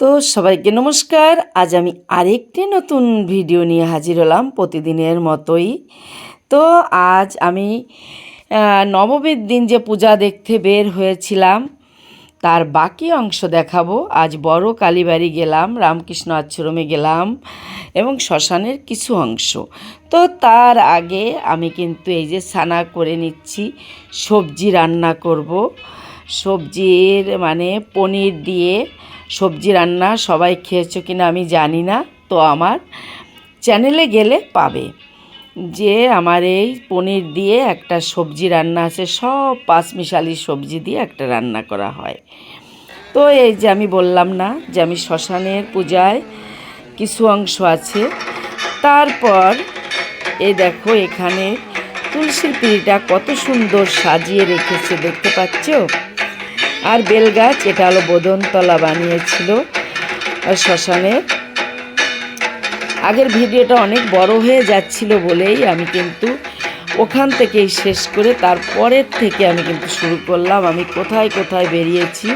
তো সবাইকে নমস্কার। আজ আমি আরেকটি নতুন ভিডিও নিয়ে হাজির হলাম প্রতিদিনের মতোই। তো আজ আমি নবমীর দিন যে পূজা দেখতে বের হয়েছিলাম, তার বাকি অংশ দেখাবো। আজ বড় কালীবাড়ি গেলাম, রামকৃষ্ণ আশ্রমে গেলাম এবং শ্মশানের কিছু অংশ। তো তার আগে আমি কিন্তু এই যে ছানা করে নিচ্ছি, সবজি রান্না করব। সবজির মানে পনির দিয়ে সবজি রান্না সবাই খেয়েছো কিনা আমি জানি না, তো আমার চ্যানেলে গেলে পাবে। যে আমার এই পনির দিয়ে একটা সবজি রান্না আছে, সব পাঁচমিশালি সবজি দিয়ে একটা রান্না করা হয়। তো এই যে আমি বললাম না যে আমি শ্মশানের পূজায় কিছু অংশ আছে। তারপর এই দেখো এখানে তুলসীর পিড়িটা কত সুন্দর সাজিয়ে রেখেছে, দেখতে পাচ্ছ? আর বেলগাছ এটা হলো বোদনতলা বানিয়েছিল শ্মশানে। আগের ভিডিওটা অনেক বড় হয়ে যাচ্ছিল বলেই আমি কিন্তু ওখান থেকেই শেষ করে তারপরের থেকে আমি কিন্তু শুরু করলাম। আমি কোথায় কোথায় বেরিয়েছি,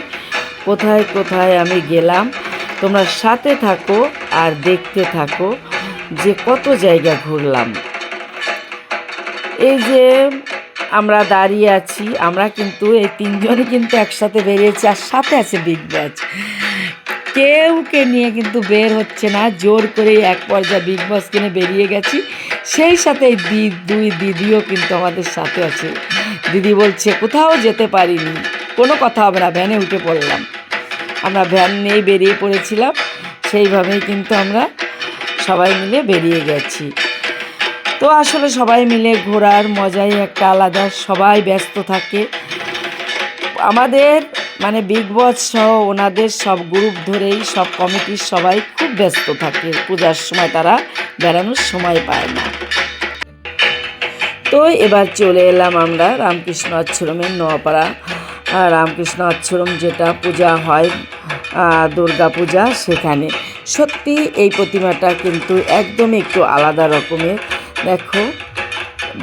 কোথায় কোথায় আমি গেলাম, তোমরা সাথে থাকো আর দেখতে থাকো যে কত জায়গা ঘুরলাম। এই যে আমরা দাঁড়িয়ে আছি, আমরা কিন্তু এই তিনজনই কিন্তু একসাথে বেরিয়েছি আর সাথে আছে বিগ ব্যাচ কেউকে নিয়ে কিন্তু বের হচ্ছে না, জোর করে এক পর্যায়ে বিগ বস কিনে বেরিয়ে গেছি। সেই সাথে দি, দুই দিদিও কিন্তু আমাদের সাথে আছে। দিদি বলছে, কোথাও যেতে পারিনি, কোনো কথা না ভ্যানে উঠে পড়লাম। আমরা ভ্যান নিয়েই বেরিয়ে পড়েছিলাম। সেইভাবেই কিন্তু আমরা সবাই মিলে বেরিয়ে গেছি। তো আসলে সবাই মিলে ঘোরার মজাই একটা আলাদা, সবাই ব্যস্ত থাকে। আমাদের মানে বিগ বস সহ ওনাদের সব গ্রুপ ধরেই সব কমিটির সবাই খুব ব্যস্ত থাকে। পূজার সময় তারা বেড়ানোর সময় পায় না। তো এবার চলে এলাম আমরা রামকৃষ্ণ আশ্রমের নোয়াপাড়া। রামকৃষ্ণ আশ্রম যেটা পূজা হয় দুর্গা পূজা সেখানে। সত্যি এই প্রতিমাটা কিন্তু একদম একটু আলাদা রকমের। দেখো,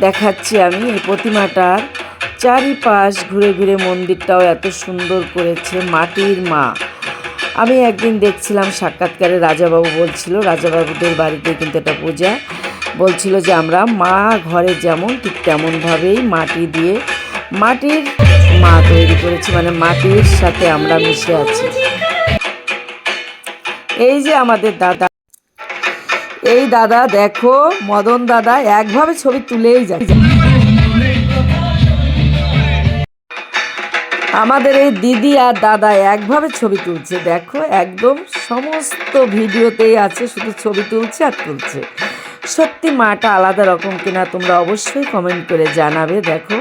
দেখাচ্ছি আমি এই প্রতিমাটার চারিপাশ ঘুরে ঘুরে মন্দিরটাও এত সুন্দর করেছে মাটির মা। আমি একদিন দেখছিলাম, সাক্ষাৎকারে রাজাবাবু বলছিল, রাজাবাবুদের বাড়িতে কিন্তু এটা পূজা। বলছিল যে আমরা মা ঘরে যেমন, ঠিক তেমনভাবেই মাটি দিয়ে মাটির মা তৈরি করেছি মানে মাটির সাথে আমরা মিশে আছি। এই যে আমাদের দাদা এই দাদা দেখো, মদন দাদা একভাবে ছবি তুলেই যায়। আমাদের এই দিদি আর দাদা একভাবে ছবি তুলছে, দেখো, একদম সমস্ত ভিডিওতেই আছে, শুধু ছবি তুলছে আর তুলছে। সত্যি মাটা আলাদা রকম কিনা তোমরা অবশ্যই কমেন্ট করে জানাবে, দেখো।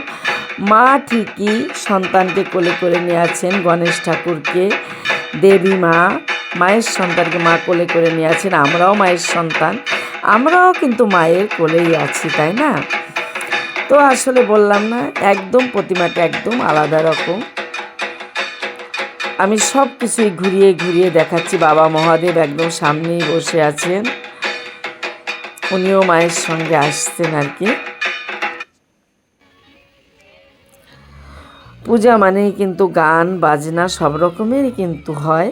মা ঠিকই সন্তানকে কোলে করে নিয়ে আছেন গণেশ ঠাকুরকে, দেবী মা। মায়ের সন্তানকে মা কোলে করে নিয়ে আছেন আমরাও মায়ের সন্তান। আমরাও কিন্তু মায়ের কোলেই আছি, তাই না? তো আসলে বললাম না, একদম প্রতিমাটা একদম আলাদা রকম। আমি সব কিছুই ঘুরিয়ে ঘুরিয়ে দেখাচ্ছি, বাবা মহাদেব একদম সামনেই বসে আছেন। উনিও মায়ের সঙ্গে আসছেন আর কি। পূজা মানেই কিন্তু গান, বাজনা সব রকমেরই কিন্তু হয়।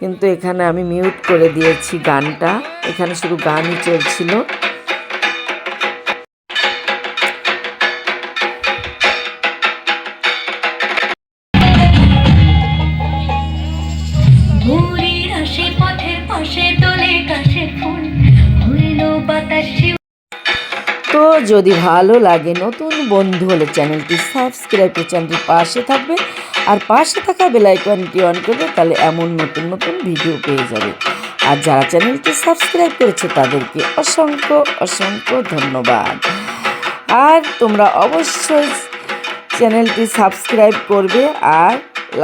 কিন্তু এখানে আমি মিউট করে দিয়েছি গানটা। এখানে শুধু গানই চলছিল। তো যদি ভালো লাগে নতুন বন্ধু হলে চ্যানেলটি সাবস্ক্রাইব করে চ্যানেলটির পাশে থাকবে। আর পাশে থাকা বেলাইকনটি অন করবে, তাহলে এমন নতুন নতুন ভিডিও পেয়ে যাবে। আর যারা চ্যানেলটি সাবস্ক্রাইব করেছে, তাদেরকে অসংখ্য অসংখ্য ধন্যবাদ। আর তোমরা অবশ্যই চ্যানেলটি সাবস্ক্রাইব করবে, আর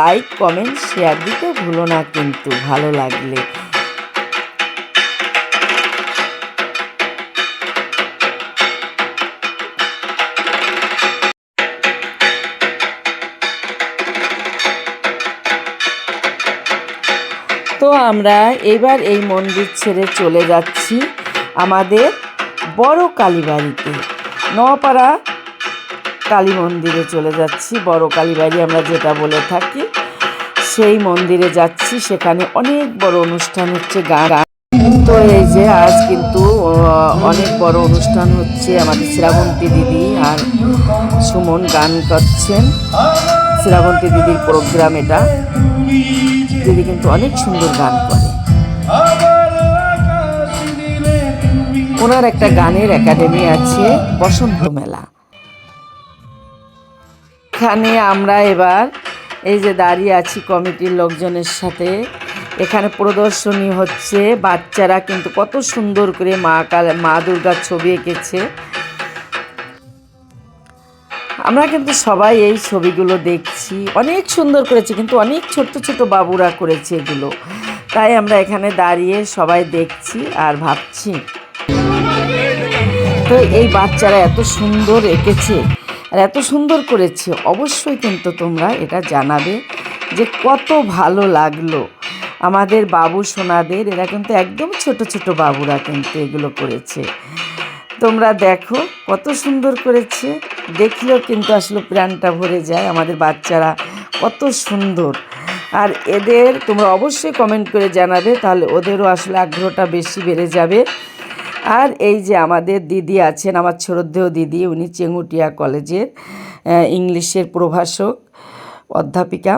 লাইক কমেন্ট শেয়ার দিতে ভুলো না কিন্তু, ভালো লাগলে। আমরা এবার এই মন্দির ছেড়ে চলে যাচ্ছি আমাদের বড় কালীবাড়িতে। নপাড়া কালী মন্দিরে চলে যাচ্ছি, বড় কালীবাড়ি আমরা যেটা বলে থাকি। সেই মন্দিরে যাচ্ছি, সেখানে অনেক বড় অনুষ্ঠান হচ্ছে, গান। তো এই যে আজ কিন্তু অনেক বড় অনুষ্ঠান হচ্ছে আমাদের শ্রাবন্তী দিদি আর সুমন গান করছেন। শ্রাবন্তী দিদির প্রোগ্রাম এটা। দিদি কিন্তু অনেক সুন্দর গান করে। ওনার একটা গানের একাডেমি আছে বসন্ত মেলা। এখানে আমরা এবার এই যে দাঁড়িয়ে আছি কমিটির লোকজনের সাথে, এখানে প্রদর্শনী হচ্ছে, বাচ্চারা কিন্তু কত সুন্দর করে মা মা দুর্গার ছবি এঁকেছে। আমরা কিন্তু সবাই এই ছবিগুলো দেখছি। অনেক সুন্দর করেছে, কিন্তু অনেক ছোট ছোট বাবুরা করেছে এগুলো। তাই আমরা এখানে দাঁড়িয়ে সবাই দেখছি আর ভাবছি। তো এই বাচ্চারা এত সুন্দর এঁকেছে আর এত সুন্দর করেছে। অবশ্যই কিন্তু তোমরা এটা জানাবে যে কত ভালো লাগল। আমাদের বাবু সোনাদের, এরা কিন্তু একদম ছোট ছোট বাবুরা কিন্তু এগুলো করেছে। তোমরা দেখো কত সুন্দর করেছে। দেখলেও কিন্তু আসলে প্রাণটা ভরে যায় আমাদের বাচ্চারা, কত সুন্দর। আর এদের তোমরা অবশ্যই কমেন্ট করে জানাবে, তাহলে ওদেরও আসলে আগ্রহটা বেশি বেড়ে যাবে। আর এই যে আমাদের দিদি আছেন, আমার ছোটদেহ দিদি, উনি চেঙ্গুটিয়া কলেজের ইংলিশের প্রভাষক, অধ্যাপিকা।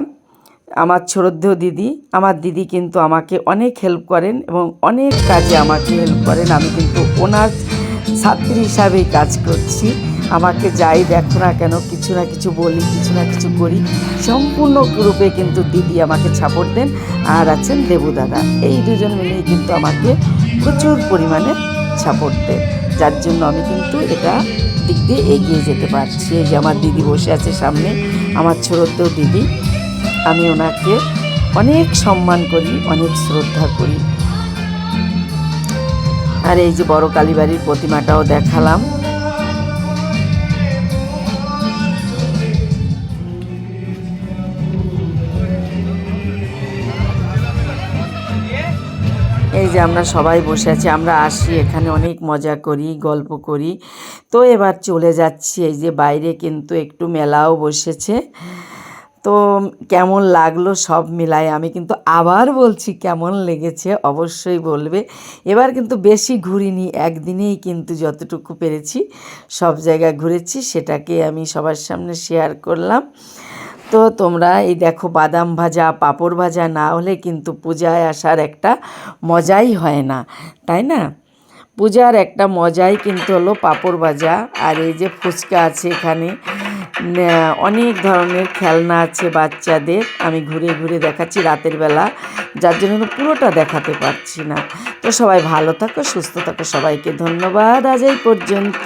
আমার ছোটদেহ দিদি, আমার দিদি কিন্তু আমাকে অনেক হেল্প করেন এবং অনেক কাজে আমাকে হেল্প করেন। আমি কিন্তু ওনার ছাত্রী হিসাবেই কাজ করছি। আমাকে যাই দেখো না কেন, কিছু না কিছু বলি, কিছু না কিছু করি। সম্পূর্ণ রূপে কিন্তু দিদি আমাকে সাপোর্ট দেন, আর আছেন দেবু দাদা। এই দুজন মিলেই কিন্তু আমাকে প্রচুর পরিমাণে সাপোর্ট দেন। যার জন্য আমি কিন্তু এটা দিক দিয়ে এগিয়ে যেতে পারছি। এই যে আমার দিদি বসে আছে সামনে, আমার ছোট্ট দিদি, আমি ওনাকে অনেক সম্মান করি, অনেক শ্রদ্ধা করি। আর এই যে বড় কালীবাড়ির প্রতিমাটাও দেখালাম। যে আমরা সবাই বসে আছি, আমরা আসি, এখানে অনেক মজা করি, গল্প করি। তো এবার চলে যাচ্ছি, এই যে বাইরে কিন্তু একটু মেলাও বসেছে। তো কেমন লাগল সব মিলায়? আমি কিন্তু আবার বলছি কেমন লেগেছে, অবশ্যই বলবে। এবার কিন্তু বেশি ঘুরিনি, একদিনেই কিন্তু যতটুকু পেরেছি, সব জায়গা ঘুরেছি, সেটাকে আমি সবার সামনে শেয়ার করলাম। তো তোমরা এই দেখো বাদাম ভাজা, পাঁপড় ভাজা না হলে কিন্তু পূজায় আসার একটা মজাই হয় না, তাই না? পূজার একটা মজাই কিন্তু হলো পাঁপড় ভাজা আর এই যে ফুচকা আছে এখানে অনেক ধরনের খেলনা আছে বাচ্চাদের, আমি ঘুরে ঘুরে দেখাচ্ছি রাতের বেলা, যার জন্য পুরোটা দেখাতে পারছি না। তো সবাই ভালো থাকো, সুস্থ থাকো, সবাইকে ধন্যবাদ আজ এই পর্যন্ত।